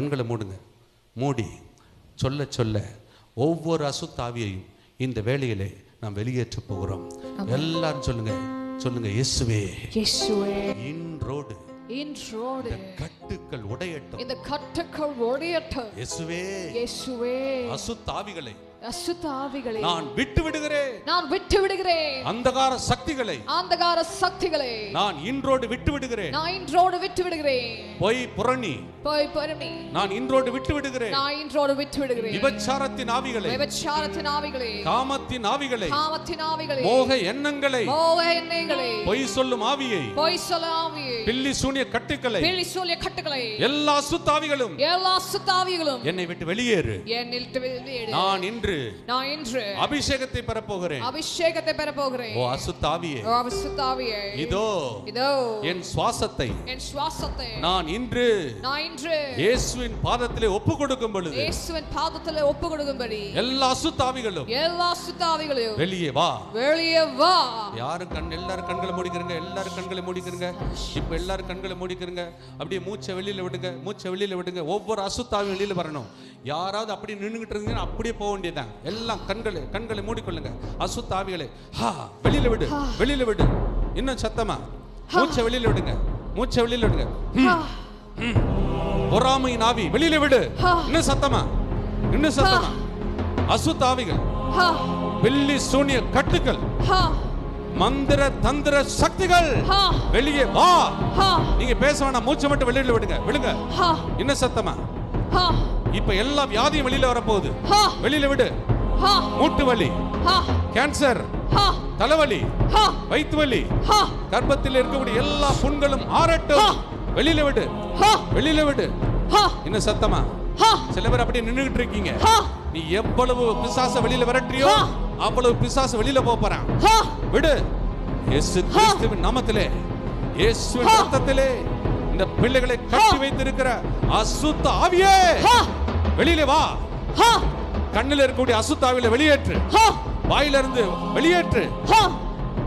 கண்களை மூடுங்க. மூடி சொல்ல சொல்ல ஒவ்வொரு அசுத்தாவியையும் இந்த வேளையிலே நாம் வெளியேற்ற போகிறோம். எல்லாரும் சொல்லுங்க சொல்லுங்க இயேசுவே இயேசுவே இன்றோடு இன்றோடு கட்டுக்கள் உடையட்டும். இந்த கட்டுக்கள் ஒடியட்டும் இயேசுவே இயேசுவே. அசுத்தாவிகளை. அசுத்த ஆவிகளை நான் விட்டு விடுகிறேன் நான் விட்டு விடுகிறேன் அந்தகார சக்திகளை. ஆந்தகார சக்திகளை. நான் இன்றோடு விட்டு விடுகிறேன் நான் இன்றோடு விட்டு விடுகிறேன் பொய் புரணி. போய் பொறுமை நான் இன்றோடு விட்டு விடுகிறேன் நான் இன்றோடு விட்டு விடுகிறேன் விபச்சாரத்தின் ஆவிகளை. விபச்சாரத்தின் ஆவிகளே. காமத்தின் ஆவிகளை. காமத்தின் ஆவிகளே. மோக எண்ணங்களை. மோக எண்ணங்களை. பொய் சொல்லும் ஆவியை. பொய் சொல்ல ஆவியை. பில்லி சூனிய கட்டுக்களை. பிழி சொல்லிய கட்டுகளை. எல்லா அசுத்தாவிகளும் எல்லா சுத்தாவிகளும். என்னை விட்டு வெளியேறு. என்னில் நான் இன்று நான் இன்று அபிஷேகத்தை பெறப்போகிறேன். அபிஷேகத்தை பெற போகிறேன் ஓ அசுத்தாவியே. ஓ அசுத்தாவியே. இதோ இதோ. என் சுவாசத்தை என் சுவாசத்தை. நான் இன்று நான் இன்று இயேசுவின் பாதத்திலே ஒப்பு கொடுக்கும் பொழுது இயேசுவின் பாதத்தில் ஒப்பு கொடுக்கும்படி எல்லா அசுத்தாவிகளும் எல்லா சுத்தாவிகளையும் வெளியே வா. வெளியே வா. யாரும் கண் எல்லாரும் கண்களை மூடிக்கிறங்க எல்லாரும் கண்களை மூடிக்கிறங்க இப்ப எல்லாரும் கண்களை மூடிக்கிறங்க அப்படியே மூச்சை வெளியில விடுங்க மூச்சை வெளியில விடுங்க. ஒவ்வொரு அசுத்தாவும் வெளியில வரணும். யாராவது அப்படி நின்றுகிட்டு இருந்தீங்கன்னா அப்படியே போக வேண்டியதுதான். எல்லாம் கண்களை கண்களை மூடிக்கொள்ளுங்க. அசுத்தாவிகளை ஹா வெளியில விடு வெளியில விடு. இன்னும் சத்தமா? மூச்சை வெளியில விடுங்க. மூச்சை வெளியில விடுங்க. ம், ம். பொறாமையின் ஆவி வெளியில விடு. இன்னும் சத்தமா? இன்னும் சத்தமா? அசுத்தாவிகள் வெள்ளி சூனிய கட்டுக்கள். ஹா. மந்திர தந்திர சக்திகள். வெளியே வா. நீங்க பேச வேணாம் மூச்சை மட்டும் வெளியில விடுங்க. விடுங்க இன்னும் சத்தமா? இப்ப எல்லா வியாதியும் வெளியில வரப்போகுது. வெளியில விடு. மூட்டு வலி. கேன்சர் தலைவலி. வயிற்று வலி. கர்ப்பத்தில் இருக்கக்கூடிய எல்லா புண்களும் ஆறட்டும். வெளியில விடு. வெளியில விடு. இன்னும் சத்தமா? சில பேர் அப்படியே நின்னுகிட்டு இருக்கீங்க. நீ எவ்வளவு பிசாச வெளியில விரட்டுறியோ. அவ்வளவு பிசாசு வெளியில போறான். ஹா! விடு. இயேசு கிறிஸ்துவின் நாமத்திலே இயேசுவின். ரத்தத்திலே இந்த பிள்ளைகளை கட்டி வைத்திருக்கிற அசுத்த ஆவியே. ஹா! வெளியிலே வா. ஹா! கண்ணில் இருக்கக்கூடிய அசுத்த ஆவியில வெளியேற்று. ஹா! வாயில இருந்து வெளியேற்று. ஹா!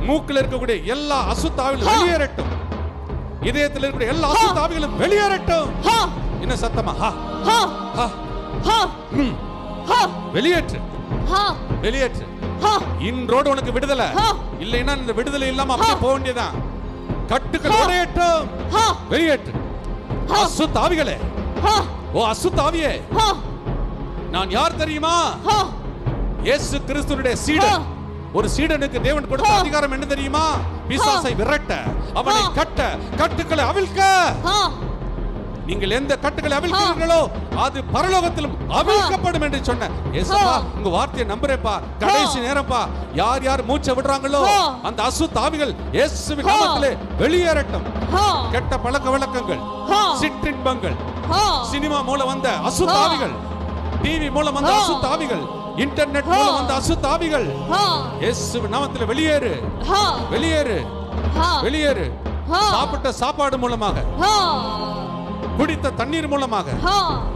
மூக்கில் இருக்கக்கூடிய எல்லா அசுத்த ஆவிகளும் ஹா. வெளியேறட்டும். இதயத்தில் இருக்கக்கூடிய எல்லா அசுத்த ஆவிகளும் வெளியேறட்டும். ஹா! என்ன சத்தமா? ஹா! ஹா! ஹா! ஹா! ம். ஹா! வெளியேற்று. ஹா! வெளியேற்று. இன்றோடு உனக்கு விடுதலை. இல்லைன்னா இந்த விடுதலை இல்லாம அப்படியே. போக வேண்டியதான் கட்டுக்கள் ஹா. வெளியேற்று. அசுத்தாவிகளே. ஹா. ஓ அசுத்தாவியே. ஹா. நான் யார் தெரியுமா? ஹா. இயேசு கிறிஸ்துனுடைய சீடன். ஒரு சீடனுக்கு தேவன் கொடுத்த. அதிகாரம் என்ன தெரியுமா? பிசாசை விரட்ட அவனை. கட்ட கட்டுக்களை அவிழ்க்க. ஹா. நீங்கள் எந்த கட்டுகளை அவிழ்க்கிறீர்களோ அது பரலோகத்திலும் அவிழ்க்கப்படும் என்று சொன்ன. ஏசப்பா. உங்க வார்த்தையை நம்புறேப்பா. கடைசி நேரப்பா யார் யார் மூச்சை விடுறாங்களோ. அந்த அசுத்தாவிகள் இயேசுவின். நாமத்திலே வெளியேறட்டும். கெட்ட பழக்க வழக்கங்கள். சிற்றின்பங்கள் சினிமா மூலம் வந்த அசுத்தாவிகள் டிவி மூலம் வந்த. அசுத்தாவிகள் இன்டர்நெட். மூலம் வந்த அசுத்தாவிகள் இயேசுவின் நாமத்திலே வெளியேறு. வெளியேறு. வெளியேறு. சாப்பிட்ட சாப்பாடு மூலமாக. குடித்த தண்ணீர் மூலமாக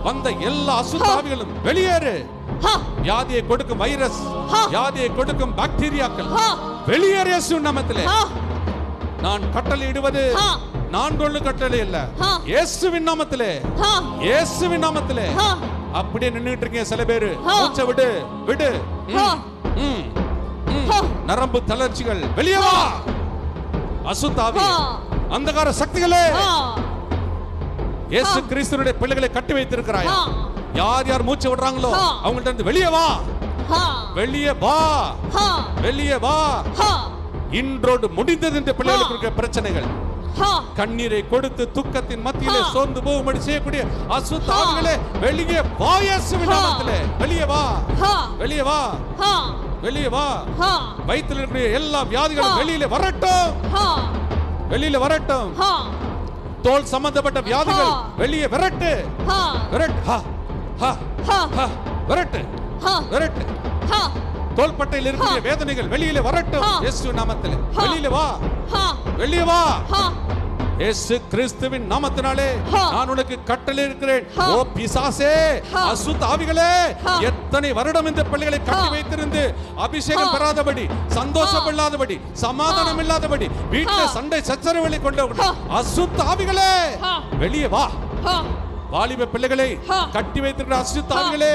வந்த எல்லா அசுத்தாவிகளும் வெளியேறு. வியாதியை கொடுக்கும் வைரஸ். வியாதியை கொடுக்கும் பாக்டீரியாக்கள் வெளியேறு இயேசு நாமத்திலே. நான் கட்டளையிடுவது. நான் கொள்ளு கட்டளை இல்ல. இயேசுவின் நாமத்திலே. இயேசுவின் நாமத்திலே. அப்படியே நின்னுட்டு இருக்கீங்க சில பேரு. மூச்சை விடு விடு. நரம்பு தளர்ச்சிகள். வெளியே வா. அசுத்தாவி. அந்தகார சக்திகளே. இயேசு ஆ. கிறிஸ்துனுடைய பிள்ளைகளை கட்டி வைத்திருக்கிறாய். யார் யார் மூச்சு விடுறாங்களோ. அவங்கள்ட்ட இருந்து வெளியே வா. வெளியே வா. வெளியே வா. இன்றோடு முடிந்தது இந்த பிள்ளைகளுக்கு. இருக்கிற பிரச்சனைகள். கண்ணீரை கொடுத்து துக்கத்தின் மத்தியிலே. சோர்ந்து போகும்படி செய்யக்கூடிய அசுத்த ஆ. ஆவிகளே வெளியே வா இயேசுவின். நாமத்திலே. வெளியே வா. வெளியே வா. வெளியே வா. வயிற்றில் இருக்கக்கூடிய எல்லா வியாதிகளும். வெளியில வரட்டும். வெளியில வரட்டும். தோல் சம்பந்தப்பட்ட வியாதிகள். வெளியே விரட்டு. விரட்டு. ஹா. ஹா. ஹா. விரட்டு. ஹா. விரட்டு. ஹா. தோள்பட்டையில் இருக்கக்கூடிய. வேதனைகள் வெளியில வரட்டும். இயேசு நாமத்திலே. வெளியில வா. ஹா. வெளியே வா. ஹா. இயேசு கிறிஸ்துவின் நாமத்தினாலே. நான் உனக்கு கட்டளை இருக்கிறேன். ஓ பிசாசே. அசுத்த ஆவிகளே. எத்தனை வருடம் இந்த பிள்ளைகளை கட்டி. வைத்திருந்து அபிஷேகம். பெறாதபடி சந்தோஷம் இல்லாதபடி சமாதானம் இல்லாதபடி வீட்டுல. சண்டை சச்சரவுகளை கொண்டு ஆ. அசுத்த ஆவிகளே. வெளியே வா வாலிப பிள்ளைகளை. கட்டி வைத்திருக்கிற அசுத்தாவிகளே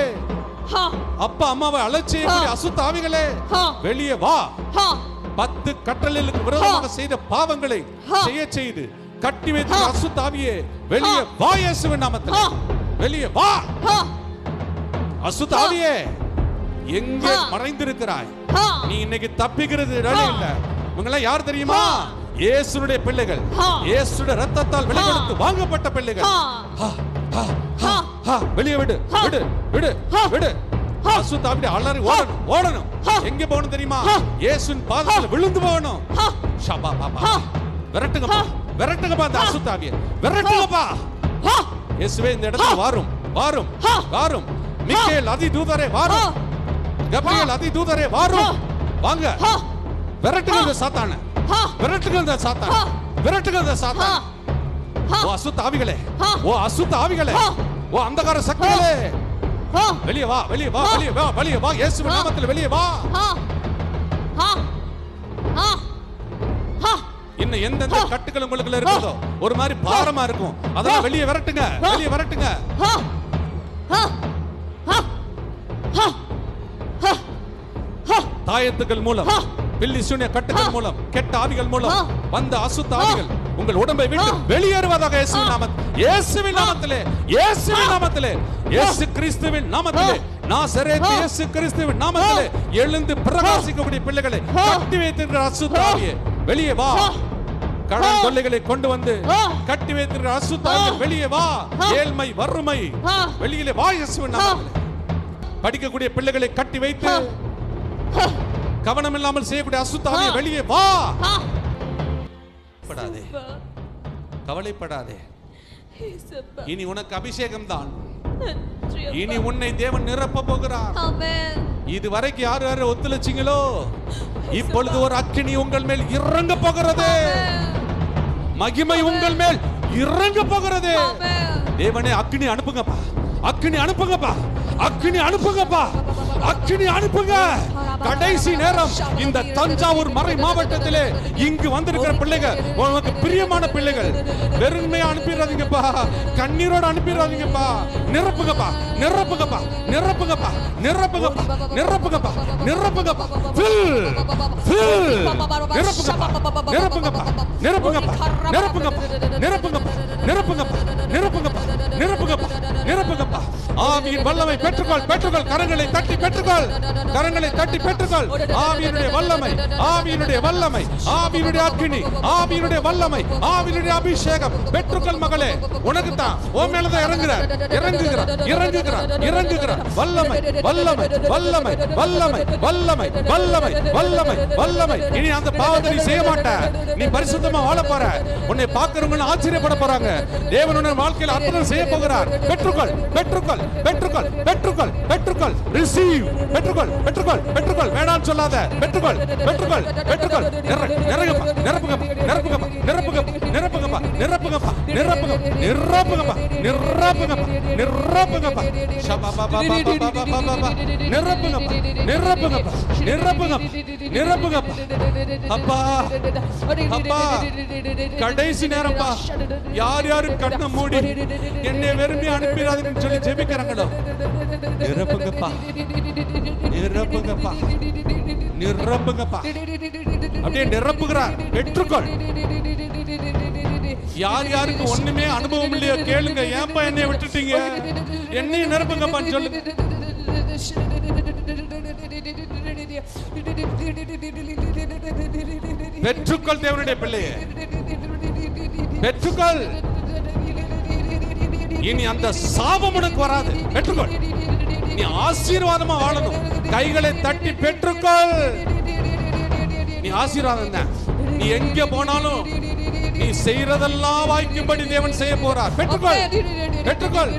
Ha. அப்பா அம்மாவை அலட்சியக்கூடிய ஆ. அசுத்தாவிகளே ஆ. வெளியே வா. பத்து கட்டளைகளுக்கு விரோதமாக செய்த பாவங்களை. செய்ய செய்து கட்டி வைத்து அசுத்தாவியே. தாவியே வெளியே வா இயேசுவின் நாமத்தில். வெளியே வா. அசு தாவியே எங்கே மறைந்திருக்கிறாய்? நீ இன்னைக்கு தப்பிக்கிறது வழி இல்ல. இவங்க யார் தெரியுமா? இயேசுடைய பிள்ளைகள். இயேசுடைய ரத்தத்தால் விலைகொடுத்து வாங்கப்பட்ட பிள்ளைகள். வெளியே விடு. விடு. விடு. விடு. அசு தாவிட அலறி ஓடணும். ஓடணும். எங்க போகணும் தெரியுமா? இயேசுவின் பாதத்தில் விழுந்து போகணும். ஷபா பாபா விரட்டுங்கப்பா விரட்டுங்கப்பா அந்த. அசுத்தாவிய விரட்டுங்கப்பா. இயேசுவே இந்த இடத்துல. வாரும் வாரும். வாரும் மிக்கேல் அதி தூதரே வாரும். கப்ரியேல் அதி தூதரே வாரும். வாங்க Ha. விரட்டுங்க ஆ. இந்த சாத்தான Ha. விரட்டுங்க இந்த சாத்தான ஆ. விரட்டுங்க இந்த. சாத்தான. ஓ அசுத்த ஆவிகளே. ஓ அசுத்த ஆவிகளே. ஓ அந்தகார சக்திகளே. வெளியே வா வெளியே வா. வெளியே வா வெளியே வா இயேசுவின். நாமத்தில் வெளியே வா. Ha. Ha. இன்னும் எந்தெந்த. கட்டுகள் உங்களுக்குள்ள இருக்குதோ ஒரு மாதிரி பாரமா இருக்கும் அதெல்லாம். வெளியே விரட்டுங்க. வெளியே விரட்டுங்க. தாயத்துக்கள் மூலம். பில்லி சூனிய கட்டுகள். மூலம் கெட்ட ஆவிகள் மூலம். வந்த அசுத்த ஆவிகள் உங்கள் உடம்பை விட்டு. வெளியேறுவதாக இயேசுவின் ஆ. நாமத்தில் இயேசுவின் நாமத்திலே இயேசுவின் நாமத்திலே இயேசு கிறிஸ்துவின் நாமத்திலே நாசரேத். இயேசு கிறிஸ்துவின் நாமத்திலே எழுந்து பிரகாசிக்கக்கூடிய பிள்ளைகளை. கட்டி வைத்திருக்கிற அசுத்த ஆ. ஆவியே வெளியே வா. கடன். தொல்லைகளை கொண்டு வந்து. கட்டி வைத்திருக்கிற அசுத்த ஆவியே ஆ. வெளியே வா. ஏழ்மை வறுமை. வெளியிலே வா இயேசுவின் படிக்கக்கூடிய பிள்ளைகளை கட்டி வைத்து. கவனம் இல்லாமல் செய்யக்கூடிய அசுத்தாவிய. வெளியே வா. படாதே கவலைப்படாதே. இனி உனக்கு அபிஷேகம் தான். இனி உன்னை தேவன் நிரப்ப போகிறார். இது வரைக்கும் யார் யார் ஒத்துழைச்சிங்களோ இப்பொழுது ஒரு அக்கினி உங்கள் மேல் இறங்க போகிறது. மகிமை உங்கள் மேல் இறங்க போகிறது. தேவனே அக்கினி அனுப்புங்கப்பா. அக்கினி அனுப்புங்கப்பா. அக்கினி அனுப்புங்கப்பா. அக்கினி அனுப்புங்க. கடைசி நேரம் இந்த தஞ்சாவூர் மறை மாவட்டத்திலே இங்கு வந்திருக்கிற பிள்ளைகள் உனக்கு பிரியமான பிள்ளைகள் வெறுமையா அனுப்பிடாதீங்கப்பா கண்ணீரோட அனுப்பிடாதீங்கப்பா நிரப்புங்கப்பா நிரப்புங்கப்பா நிரப்புங்கப்பா நிரப்புங்கப்பா நிரப்புங்கப்பா நிரப்புங்கப்பா ஃபில் ஃபில் நிரப்புங்கப்பா நிரப்புங்கப்பா நிரப்புங்கப்பா நிரப்புங்கப்பா நிரப்புங்கப்பா நிரப்புங்கப்பா நிரப்புங்கப்பா நிரப்புங்கப்பா நிரப்புங்கப்பா ஆவியின் வல்லமை பெற்றுக்கொள் பெற்றுக்கொள். கரங்களை தட்டி பெற்றுக்கொள். கரங்களை தட்டி பெற்றுக்கொள். ஆவியினுடைய வல்லமை ஆவியினுடைய வல்லமை ஆவியினுடைய அக்கினி ஆவியினுடைய வல்லமை ஆவியினுடைய அபிஷேகம். பெற்றுக்கொள் மகளே உனக்கு தான் ஓ மேலதான் இறங்குற இறங்குகிற இறங்குகிற இறங்குகிற வல்லமை வல்லமை வல்லமை வல்லமை வல்லமை வல்லமை வல்லமை வல்லமை. இனி அந்த பாவத்தை நீ செய்ய மாட்ட. நீ பரிசுத்தமா வாழ போற. உன்னை பாக்குறவங்க ஆச்சரியப்பட போறாங்க. தேவன் உன்னை வாழ்க்கையில் அற்புதம் செய்ய போகிறார். பெற்றுக்கொள் பெற்றுக்கொள். பெற்றுக்கொள் பெற்றுக்கொள் பெற்றுக்கொள் ரிசீவ் பெற்றுக்கொள் பெற்றுக்கொள் பெற்றுக்கொள் வேணாம் சொல்லாத. பெற்றுக்கொள் பெற்றுக்கொள் பெற்றுக்கொள் நிரப்புங்கப்பா நிரப்புங்கப்பா நிரப்புங்கப்பா நிரப்புங்கப்பா நிரப்புங்கப்பா நிரப்புங்க நிரப்புங்கப்பா நிரப்புங்கப்பா நிரப்புங்கப்பா. நிரப்புங்கப்பா நிரப்புங்கப்பா நிரப்புங்கப்பா நிரப்புங்கப்பா. அப்பா அப்பா கடைசி நேரம்ப்பா யார் யாரு கண்ணை மூடி என்னை வெறுமை அனுப்பிடாதுன்னு சொல்லி ஜெபிக்கிறாங்களோ? நிரப்புங்கப்பா. நிரப்புங்கப்பா. நிரப்புங்கப்பா. அப்படியே நிரப்புகிறார். பெற்றுக்கொள். யார் யாருக்கு ஒண்ணுமே அனுபவம் இல்லையோ கேளுங்க. ஏன்பா என்னைய விட்டுட்டீங்க? என்னையும் நிரப்புங்கப்பான்னு சொல்லுங்க. பெற்றுக்கொள் தேவனுடைய பிள்ளையே. பெற்றுக்கொள் இனி அந்த சாபம் உனக்கு வராது. பெற்றுக்கொள் நீ ஆசீர்வாதமா வாழணும். கைகளை தட்டி பெற்றுக்கொள். நீ ஆசீர்வாதம் தான். நீ எங்க போனாலும் நீ செய்யறதெல்லாம் வாய்க்கும்படி தேவன் செய்ய போறார். பெற்றுக்கொள். பெற்றுக்கொள்.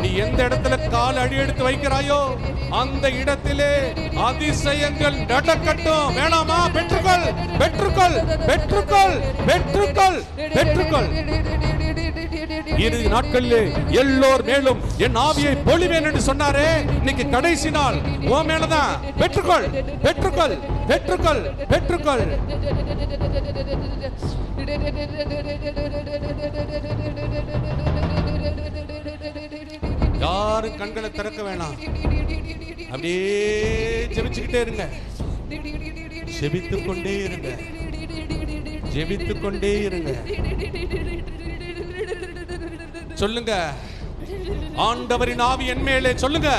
நீ எந்த இடத்துல கால் அடி எடுத்து வைக்கிறாயோ அந்த இடத்திலே அதிசயங்கள் நடக்கட்டும். வேணாமா? பெற்றுக்கொள். பெற்றுக்கொள். பெற்றுக்கொள். பெற்றுக்கொள். பெற்றுக்கொள். இறுதி நாட்களிலே எல்லோர் மேலும் என் ஆவியை பொழிவேன் என்று சொன்னாரே. இன்னைக்கு கடைசி நாள். உன் மேலதான். பெற்றுக்கொள். பெற்றுக்கொள். பெற்றுக்கொள். பெற்றுக்கொள். யாரும் கண்களை திறக்க வேணாம். அப்படியே ஜெபிச்சுக்கிட்டே இருங்க. ஜெபித்துக் கொண்டே இருங்க. ஜெபித்துக் கொண்டே இருங்க. சொல்லுங்க. ஆண்டவரின் ஆவி என் மேலே சொல்லுங்க.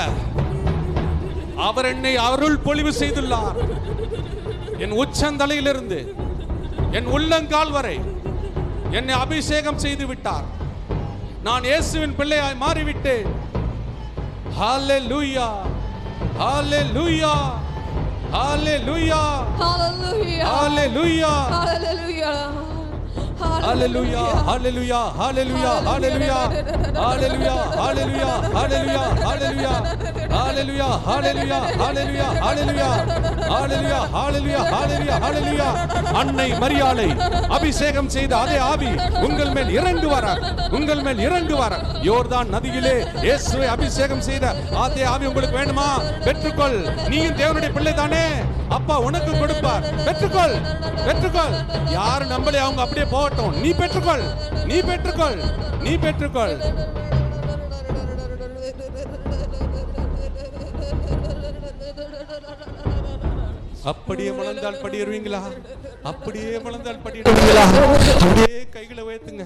அவர் என்னை அருள் பொழிவு செய்துள்ளார். என் உச்சந்தலையிலிருந்து என் உள்ளங்கால் வரை என்னை அபிஷேகம் செய்து விட்டார். நான் இயேசுவின் பிள்ளையாய் மாறிவிட்டேன். ஹalleluya ஹalleluya ஹalleluya Hallelujah. ஹalleluya. Hallelujah. ஹalleluya ஹalleluya ஹalleluya ஹalleluya ஹalleluya ஹalleluya ஹalleluya ஹalleluya ஹalleluya ஹalleluya ஹalleluya ஹalleluya ஹalleluya ஹalleluya ஹalleluya ஹalleluya அன்னை மரியாளை அபிஷேகம் செய்த அதே ஆவி உங்கள் மேல் இறங்குவார் உங்கள் மேல் இறங்குவார் யோர்தான் நதியிலே இயேசுவை அபிஷேகம் செய்த அதே ஆவி உங்களுக்கு வேணுமா பெற்றுக்கொள். நீயும் தேவனுடைய பிள்ளை தானே? அப்பா உனக்கு கொடுப்பார். பெற்றுக்கொள் பெற்றுக்கொள். யாரு நம்பளே அவங்க அப்படியே போகட்டும் நீ பெற்றுக்கொள். நீ பெற்றுக்கொள். நீ பெற்றுக்கொள். அப்படியே மலர்ந்தால் படிடுவீங்களா அப்படியே மலர்ந்தால் படியிடுவீங்களா அப்படியே கைகளை உயர்த்துங்க.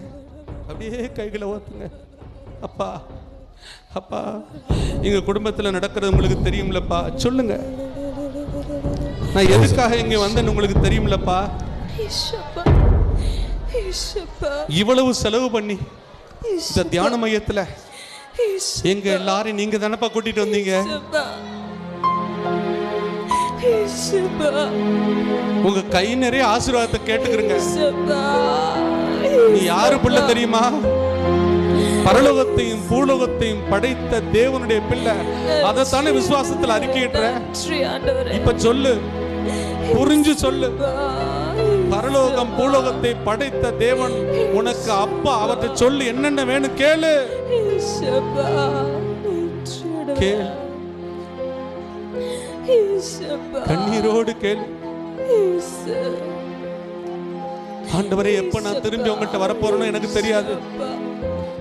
அப்படியே கைகளை உயர்த்துங்க. அப்பா அப்பா எங்க குடும்பத்துல நடக்கிறது உங்களுக்கு தெரியும்லப்பா. சொல்லுங்க. நான் எதுக்காக இங்க வந்தேன்னு உங்களுக்கு தெரியும்லப்பா? இவ்வளவு செலவு பண்ணி இந்த தியான மையத்துல. எங்க எல்லாரையும் நீங்க தானப்பா கூட்டிட்டு வந்தீங்க. உங்க கை நிறைய ஆசீர்வாதத்தை கேட்டுக்கிறங்க. நீ யாரு பிள்ளை தெரியுமா? பரலோகத்தையும் பூலோகத்தையும் படைத்த தேவனுடைய பிள்ளை. அதைத்தானே விசுவாசத்துல ஆண்டவரே. இப்ப சொல்லு. புரிஞ்சு சொல்லு. பரலோகம் பூலோகத்தை படைத்த தேவன் உனக்கு அப்பா அவற்றை சொல்லு என்னென்ன வேணும் கேளு. கேள். கண்ணீரோடு கேள். ஆண்டவரே எப்ப நான் திரும்பி உங்கள்கிட்ட வரப்போறேன்னு எனக்கு தெரியாது.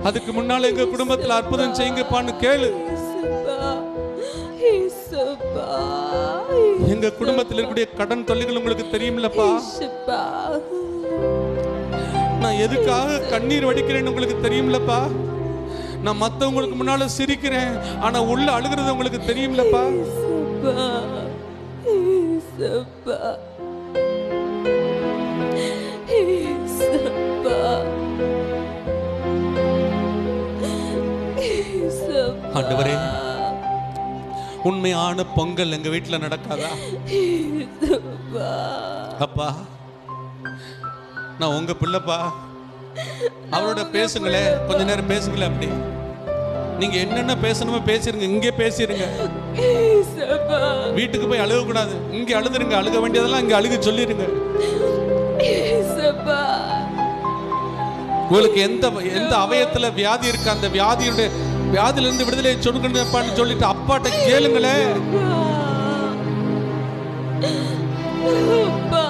அதுக்கு முன்னால எங்க குடும்பத்துல அற்புதம் செய்யுங்கப்பான்னு கேளு எங்க குடும்பத்தில் இருக்கக்கூடிய கடன் தொல்லைகள் உங்களுக்கு தெரியும்லப்பா இயேசுப்பா. நான் எதுக்காக கண்ணீர் வடிக்கிறேன்னு உங்களுக்கு தெரியும்லப்பா நான் மத்தவங்களுக்கு முன்னால சிரிக்கிறேன் ஆனா உள்ள அழுகிறது உங்களுக்கு. இயேசுப்பா. ஆண்டவரே. உண்மையான பொங்கல் எங்க வீட்டுல நடக்காதா. அப்பா நான் உங்க பிள்ளைப்பா. அவரோட பேசுங்களே கொஞ்ச நேரம் பேசுங்களேன் அப்படி. நீங்க என்னென்ன பேசணுமோ பேசிருங்க இங்கே பேசிருங்க. வீட்டுக்கு போய் அழுக கூடாது இங்க அழுதுருங்க அழுக வேண்டியதெல்லாம் இங்க அழுக சொல்லிருங்க. உங்களுக்கு எந்த எந்த அவயத்துல வியாதி இருக்கு? அந்த வியாதியுடைய வியாதியில இருந்து விடுதலை சொல்லுங்கன்னு சொல்லிட்டு அப்பாட்ட கேளுங்களே. அப்பா.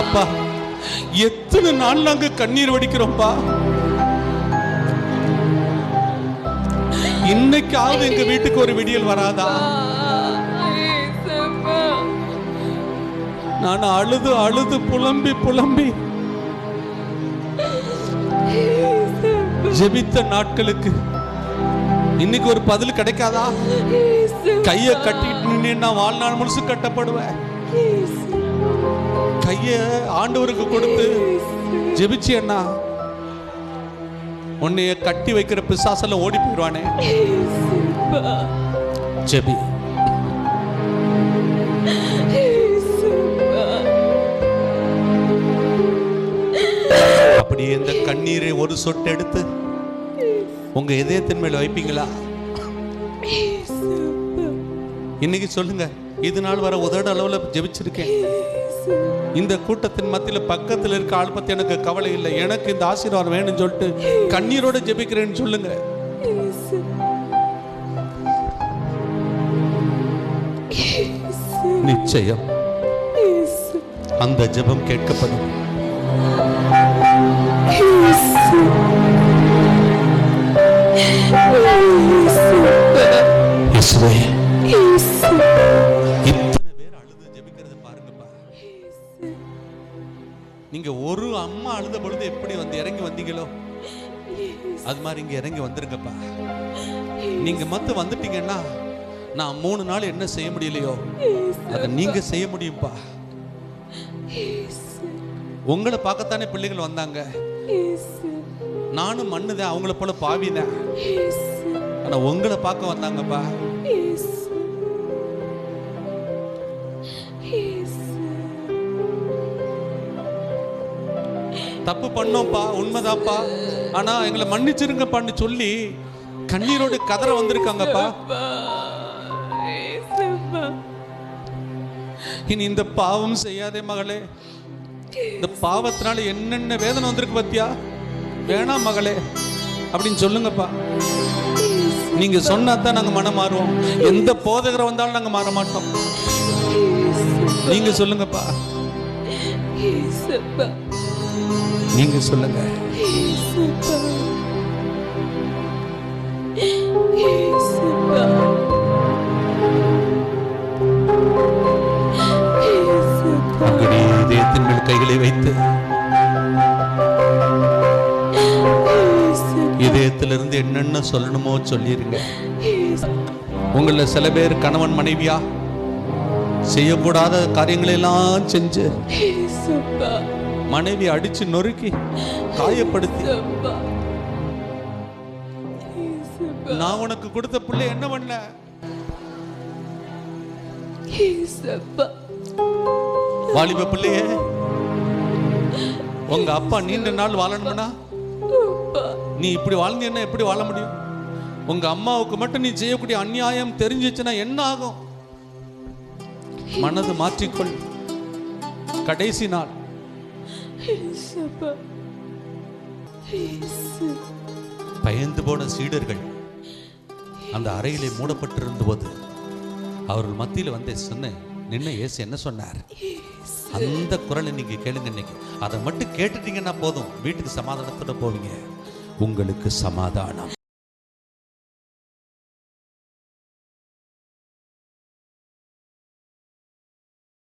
அப்பா எத்தனை நாள் நாங்க கண்ணீர் வடிக்கிறோம்ப்பா இன்னைக்காவது எங்க வீட்டுக்கு ஒரு விடியல் வராதா? நான் அழுது அழுது புலம்பி புலம்பி. ஜெபித்த நாட்களுக்கு இன்னைக்கு ஒரு பதில் கிடைக்காதா. கைய கட்டிட்டு நான் வாழ்நாள் முழுசு கட்டப்படுவேன். கைய ஆண்டவருக்கு கொடுத்து ஜெபிச்சு அண்ணா உன்னைய கட்டி வைக்கிற பிசாசெல்லாம் ஓடி போயிடுவானே. ஜெபி அப்படியே இந்த கண்ணீரை ஒரு சொட்டு எடுத்து உங்க இதயத்தின் மேல வைப்பீங்களா? இன்னைக்கு சொல்லுங்க இது நாள் வர உதட அளவுல ஜெபிச்சிருக்கேன். இந்த கூட்டத்தின் மத்தியில பக்கத்துல இருக்க ஆள் பத்தி எனக்கு கவலை இல்லை. எனக்கு இந்த ஆசீர்வாதம் வேணும்னு சொல்லிட்டு கண்ணீரோட ஜெபிக்கிறேன்னு சொல்லுங்க. நிச்சயம். அந்த ஜெபம் கேட்கப்படும். நீங்க ஒரு அம்மா அழுத பொழுது எப்படி வந்து இறங்கி வந்தீங்களோ அது மாதிரி இங்க இறங்கி வந்துருங்கப்பா. நீங்க மட்டும் வந்துட்டீங்கன்னா நான் மூணு நாள் என்ன செய்ய முடியலையோ அதை நீங்க செய்ய முடியும்பா. உங்களை பார்க்கத்தானே பிள்ளைகள் வந்தாங்க. நானும் மண்ணுதான் அவங்கள போல பாவிதான். Yes. ஆனா உங்களை பார்க்க வந்தாங்கப்பா. தப்பு பண்ணோம்ப்பா உண்மைதான்ப்பா. ஆனா எங்களை மன்னிச்சிருங்கப்பான்னு சொல்லி கண்ணீரோடு கதற வந்திருக்காங்கப்பா. இனி இந்த பாவம் செய்யாதே மகளே. இந்த பாவத்தினால என்னென்ன வேதனை வந்திருக்கு பத்தியா? வேணாம் மகளே அப்படின்னு சொல்லுங்கப்பா. நீங்க சொன்னா தான் நாங்க மனம் மாறுவோம். எந்த போதகரை வந்தாலும் நாங்க மாற மாட்டோம். நீங்க சொல்லுங்கப்பா. நீங்க சொல்லுங்க. கைகளை வைத்து ஏசப்பா. என்னென்ன சொல்லணுமோ சொல்லிருங்க. உங்களில் சில பேர் கணவன் மனைவியா? செய்யக்கூடாத காரியங்களை எல்லாம் செஞ்சு மனைவி அடிச்சு நொறுக்கி காயப்படுத்தி. நான் உனக்கு கொடுத்த பிள்ளை என்ன பண்ண? வாலிப பிள்ளையே உங்க அப்பா நீண்ட நாள் வாழணும்னா நீ இப்படி வாழ்ந்தீன்னா எப்படி வாழ முடியும்? உங்க அம்மாவுக்கு மட்டும் நீ செய்யக்கூடிய அநியாயம் தெரிஞ்சிச்சுன்னா என்ன ஆகும்? மனது மாற்றிக்கொள். கடைசி நாள். ஏசு. பயந்து போன சீடர்கள் அந்த அறையிலே மூடப்பட்டிருந்த போது அவர்கள் மத்தியில் வந்து சொன்ன நின்ன இயேசு என்ன சொன்னார்? அந்த குரலை நீங்க கேளுங்க இன்னைக்கு. அதை மட்டும் கேட்டுட்டீங்கன்னா போதும். வீட்டுக்கு சமாதானத்தோட போவீங்க. உங்களுக்கு சமாதானம்.